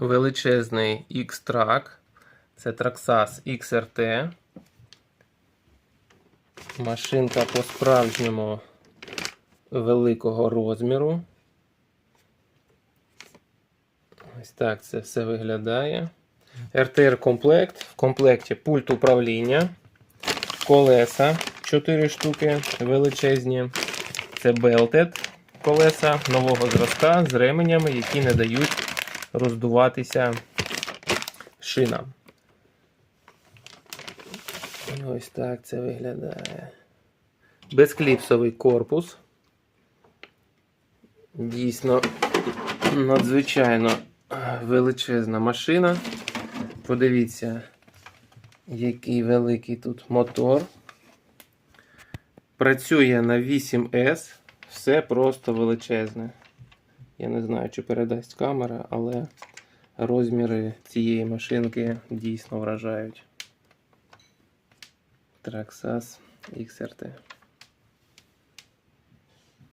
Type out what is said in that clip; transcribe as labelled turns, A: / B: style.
A: величезний X-Track. Це Traxas XRT. Машинка по-справжньому великого розміру. Ось так це все виглядає. RTR комплект. В комплекті пульт управління, колеса 4 штуки величезні. Це Belted колеса нового зразка з ременями, які не дають роздуватися шинам. Ось так це виглядає. Безкліпсовий корпус. Дійсно надзвичайно величезна машина. Подивіться, який великий тут мотор. Працює на 8S. Все просто величезне. Я не знаю, чи передасть камера, але розміри цієї машинки дійсно вражають. Traxxas XRT.